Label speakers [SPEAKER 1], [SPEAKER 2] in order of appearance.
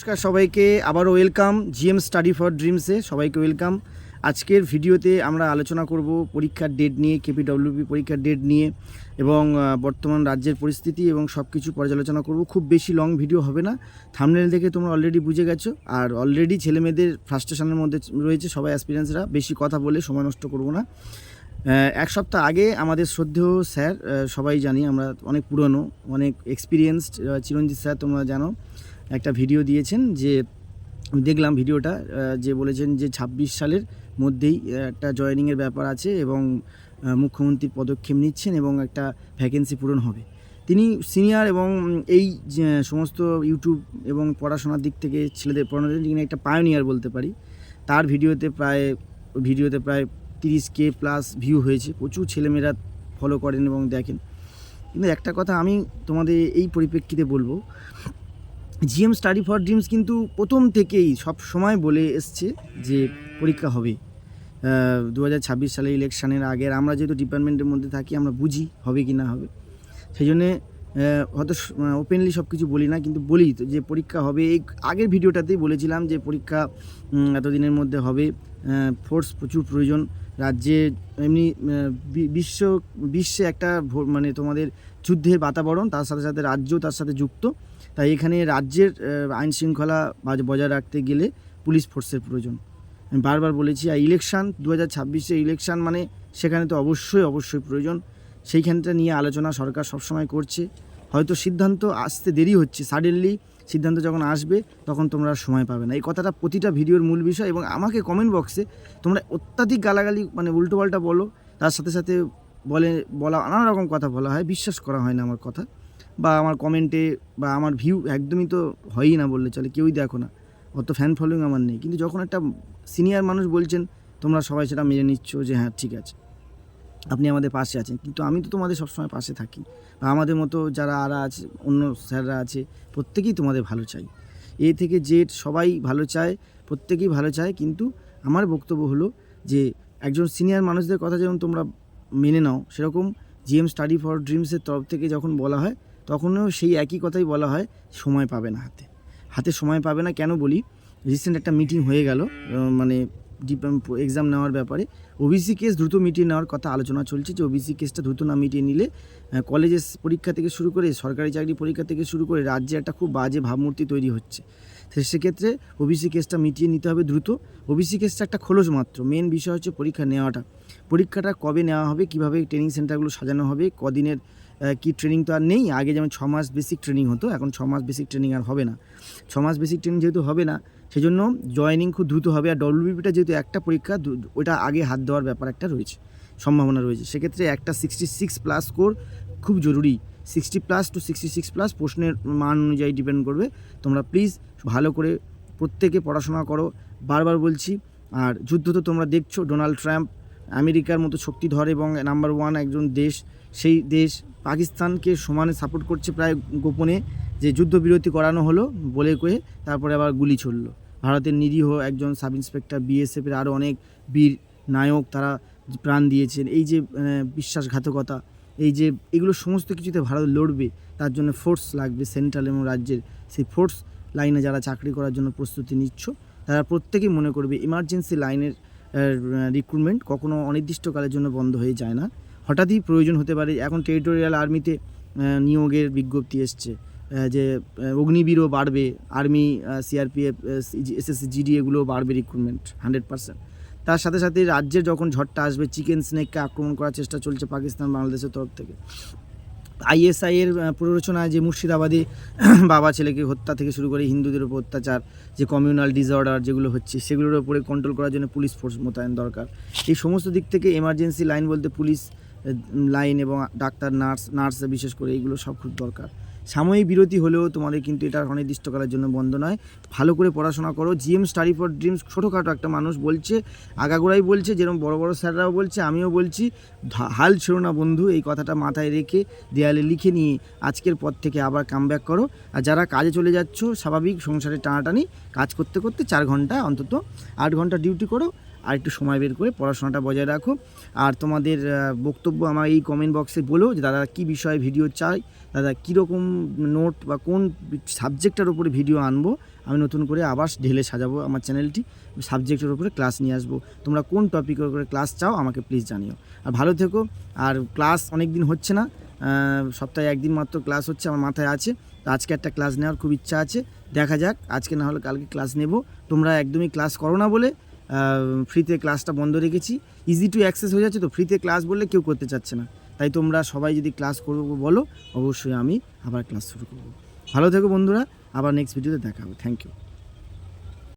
[SPEAKER 1] নমস্কার সবাইকে, আবারও ওয়েলকাম জিএম স্টাডি ফর ড্রিমসে, সবাইকে ওয়েলকাম। আজকের ভিডিওতে আমরা আলোচনা করব পরীক্ষার ডেট নিয়ে কেপিডব্লিউপি পরীক্ষার ডেট নিয়ে এবং বর্তমান রাজ্যের পরিস্থিতি এবং সব কিছু পর্যালোচনা করব। খুব বেশি লং ভিডিও হবে না। থামনেল দেখে তোমরা অলরেডি বুঝে গেছো। আর অলরেডি ছেলেমেয়েদের ফ্রাস্ট্রেশনের মধ্যে রয়েছে সবাই অ্যাসপিরেন্সরা বেশি কথা বলে সময় নষ্ট করব না। এক সপ্তাহ আগে আমাদের শ্রদ্ধেয় স্যার সবাই জানি আমরা অনেক পুরনো, অনেক এক্সপিরিয়েন্সড চিরঞ্জিত স্যার তোমরা জানো। একটা ভিডিও দিয়েছেন যে দেখলাম ভিডিওটা যে বলেছেন যে ছাব্বিশ সালের মধ্যেই একটা জয়েনিংয়ের ব্যাপার আছে এবং আহ, মুখ্যমন্ত্রীর পদক্ষেপ নিচ্ছেন এবং একটা ভ্যাকেন্সি পূরণ হবে। তিনি সিনিয়র এবং এই সমস্ত ইউটিউব এবং পড়াশোনার দিক থেকে ছেলেদের পড়ানোর তিনি একটা পায়োনিয়ার বলতে পারি। তার ভিডিওতে প্রায় ভিডিওতে প্রায় তিরিশ কে প্লাস ভিউ হয়েছে। প্রচুর ছেলেমেয়েরা ফলো করেন এবং দেখেন। কিন্তু একটা কথা আমি তোমাদের এই পরিপ্রেক্ষিতে বলব জিএম স্টাডি ফর ড্রিমস কিন্তু প্রথম থেকেই সব সময় বলে এসছে যে পরীক্ষা হবে। দু হাজার ছাব্বিশ সালে ইলেকশানের আগের আমরা যেহেতু ডিপার্টমেন্টের মধ্যে থাকি, আমরা বুঝি হবে কি না হবে। সেই জন্যে হয়তো ওপেনলি সব কিছু বলি না, কিন্তু বলি তো যে পরীক্ষা হবে। এই আগের ভিডিওটাতেই বলেছিলাম যে পরীক্ষা এতদিনের মধ্যে হবে। ফোর্স প্রচুর প্রয়োজন। রাজ্যে এমনি বিশ্ব, বিশ্বে একটা মানে তোমাদের যুদ্ধের বাতাবরণ, তার সাথে সাথে রাজ্য তার সাথে যুক্ত। তাই এখানে রাজ্যের আইন শৃঙ্খলা বজায় রাখতে গেলে পুলিশ ফোর্সের প্রয়োজন। আমি বারবার বলেছি, আর ইলেকশান দু হাজার ছাব্বিশে ইলেকশন মানে সেখানে তো অবশ্যই অবশ্যই প্রয়োজন। সেইখানটা নিয়ে আলোচনা সরকার সবসময় করছে। হয়তো সিদ্ধান্ত আসতে দেরি হচ্ছে। সাডেনলি সিদ্ধান্ত যখন আসবে, তখন তোমরা সময় পাবে না। এই কথাটা প্রতিটা ভিডিওর মূল বিষয় এবং আমাকে কমেন্ট বক্সে তোমরা অত্যাধিক গালাগালি মানে উল্টোপাল্টা বলো। তার সাথে সাথে বলে, বলা, নানা রকম কথা বলা হয়। বিশ্বাস করা হয় না আমার কথা। বা আমার কমেন্টে বা আমার ভিউ একদমই তো হয়ই না বললে চলে, কেউই দেখো না। অত ফ্যান ফলোয়িং আমার নেই। কিন্তু যখন একটা সিনিয়র মানুষ বলছেন, তোমরা সবাই সেটা মেনে নিচ্ছ যে হ্যাঁ ঠিক আছে। আপনি আমাদের পাশে আছেন। কিন্তু আমি তো তোমাদের সবসময় পাশে থাকি। বা আমাদের মতো যারা আরা আছে, অন্য স্যাররা আছে, প্রত্যেকেই তোমাদের ভালো চাই। এ থেকে জেড সবাই ভালো চায়, প্রত্যেকেই ভালো চায়। কিন্তু আমার বক্তব্য হলো যে, একজন সিনিয়র মানুষদের কথা যেমন তোমরা মেনে নাও, সেরকম জিএম স্টাডি ফর ড্রিমসের তরফ থেকে যখন বলা হয়, তখনও সেই একই কথাই বলা হয়, সময় পাবে না হাতে। হাতে সময় পাবে না কেন বলি, রিসেন্ট একটা মিটিং হয়ে গেল মানে এক্সাম নেওয়ার ব্যাপারে। ওবিসি কেস দ্রুত মিটিয়ে নেওয়ার কথা আলোচনা চলছে যে ওবিসি কেসটা দ্রুত না মিটিয়ে নিলে কলেজের পরীক্ষা থেকে শুরু করে, সরকারি চাকরি পরীক্ষা থেকে শুরু করে, রাজ্যে একটা খুব বাজে ভাবমূর্তি তৈরি হচ্ছে। সেক্ষেত্রে ওবিসি কেসটা মিটিয়ে নিতে হবে দ্রুত। ওবিসি কেসটা একটা খোলস মাত্র। মেন বিষয় হচ্ছে পরীক্ষা নেওয়াটা। পরীক্ষাটা কবে নেওয়া হবে, কীভাবে ট্রেনিং সেন্টারগুলো সাজানো হবে, কদিনের কি ট্রেনিং তো আর নেই। আগে যেমন ছ মাস বেসিক ট্রেনিং হতো, এখন ছ মাস বেসিক ট্রেনিং আর হবে না। ছ মাস বেসিক ট্রেনিং যেহেতু হবে না, সেজন্য জয়েনিং খুব দ্রুত হবে। আর ডব্লিউবিপিটা যেহেতু একটা পরীক্ষা ওটা আগে হাত দেওয়ার ব্যাপার একটা রয়েছে, সম্ভাবনা রয়েছে। সেক্ষেত্রে একটা সিক্সটি সিক্স প্লাস স্কোর খুব জরুরি। Sixty plus two sixty six plus প্রশ্নের মান অনুযায়ী ডিপেন্ড করবে। তোমরা প্লিজ ভালো করে প্রত্যেকে পড়াশোনা করো। বারবার বলছি, আর যুদ্ধ তো তোমরা দেখছ ডোনাল্ড ট্রাম্প আমেরিকার মতো শক্তিধর এবং নাম্বার ওয়ান একজন দেশ, সেই দেশ পাকিস্তানকে সমানে সাপোর্ট করছে প্রায় গোপনে যে যুদ্ধবিরতি করানো হলো বলে কয়ে তারপরে আবার গুলি চলল ভারতের নিরীহ একজন সাব ইন্সপেক্টর বিএসএফের আরও অনেক বীর নায়ক তারা প্রাণ দিয়েছেন। এই যে বিশ্বাসঘাতকতা, এই যে এগুলো সমস্ত কিছুতে ভারত লড়বে, তার জন্য ফোর্স লাগবে সেন্ট্রাল এবং রাজ্যের। সেই ফোর্স লাইনে যারা চাকরি করার জন্য প্রস্তুতি নিচ্ছ, তারা প্রত্যেকেই মনে করবে ইমার্জেন্সি লাইনের রিক্রুটমেন্ট কখনো অনির্দিষ্টকালের জন্য বন্ধ হয়ে যায় না। হঠাৎই প্রয়োজন হতে পারে, এখন টেরিটোরিয়াল আর্মিতে নিয়োগের বিজ্ঞপ্তি এসছে যে অগ্নিবীরও বাড়বে আর্মি সিআরপিএফ এসএসসি জিডি এগুলো বাড়বে রিক্রুটমেন্ট হান্ড্রেড পার্সেন্ট তার সাথে সাথে রাজ্যের যখন ঝড়টা আসবে চিকেন স্নেককে আক্রমণ করার চেষ্টা চলছে পাকিস্তান বাংলাদেশের তরফ থেকে। আইএসআই এর প্ররোচনা প্ররোচনায় যে মুর্শিদাবাদে বাবা ছেলেকে হত্যা থেকে শুরু করে হিন্দুদের উপর অত্যাচার, যে কমিউনাল ডিসঅর্ডার যেগুলো হচ্ছে, সেগুলোর উপরে কন্ট্রোল করার জন্য পুলিশ ফোর্স মোতায়েন দরকার। এই সমস্ত দিক থেকে এমার্জেন্সি লাইন বলতে পুলিশ লাইন এবং ডাক্তার নার্স নার্স বিশেষ করে এইগুলো সব খুব দরকার। সাময়িক বিরতি হলেও তোমাদের কিন্তু এটা অনির্দিষ্টকালের জন্য বন্ধ নয়। ভালো করে পড়াশোনা করো। জিএম স্টাডি ফর ড্রিমস ছোটোখাটো একটা মানুষ বলছে, আগাগোড়াই বলছে, যেরকম বড় বড় স্যাররাও বলছে, আমিও বলছি হাল ছেড়ো না বন্ধু, এই কথাটা মাথায় রেখে দেয়ালে লিখে নিয়ে আজকের পর থেকে আবার কামব্যাক করো। আর যারা কাজে চলে যাচ্ছ, স্বাভাবিক সংসারে টানাটানি কাজ করতে করতে চার ঘণ্টা অন্তত আট ঘণ্টা ডিউটি করো। আর একটু সময় বের করে পড়াশোনাটা বজায় রাখো। আর তোমাদের বক্তব্য আমার এই কমেন্ট বক্সে বলো যে দাদা কী বিষয়ে ভিডিও চাই, দাদা কীরকম নোট বা কোন সাবজেক্টের উপরে ভিডিও আনব, আমি নতুন করে আবার ঢেলে সাজাবো আমার চ্যানেলটি সাবজেক্টের উপরে ক্লাস নিয়ে আসব। তোমরা কোন টপিকের উপরে ক্লাস চাও আমাকে প্লিজ জানিও। আর ভালো থেকো, আর ক্লাস অনেক দিন হচ্ছে না সপ্তাহে একদিন মাত্র ক্লাস হচ্ছে, আমার মাথায় আছে। তো আজকে একটা ক্লাস নেওয়ার খুব ইচ্ছা আছে। দেখা যাক, আজকে না হলে কালকে ক্লাস নেব। তোমরা একদমই ক্লাস করো না বলে ফ্রিতে ক্লাসটা বন্ধ রেখেছি। ইজি টু অ্যাক্সেস হয়ে যাচ্ছে তো ফ্রিতে ক্লাস বললে কেউ করতে চাচ্ছে না। তাই তোমরা সবাই যদি ক্লাস করব বলো, অবশ্যই আমি আবার ক্লাস শুরু করব। ভালো থেকো বন্ধুরা, আবার নেক্সট ভিডিওতে দেখা হবে। Thank you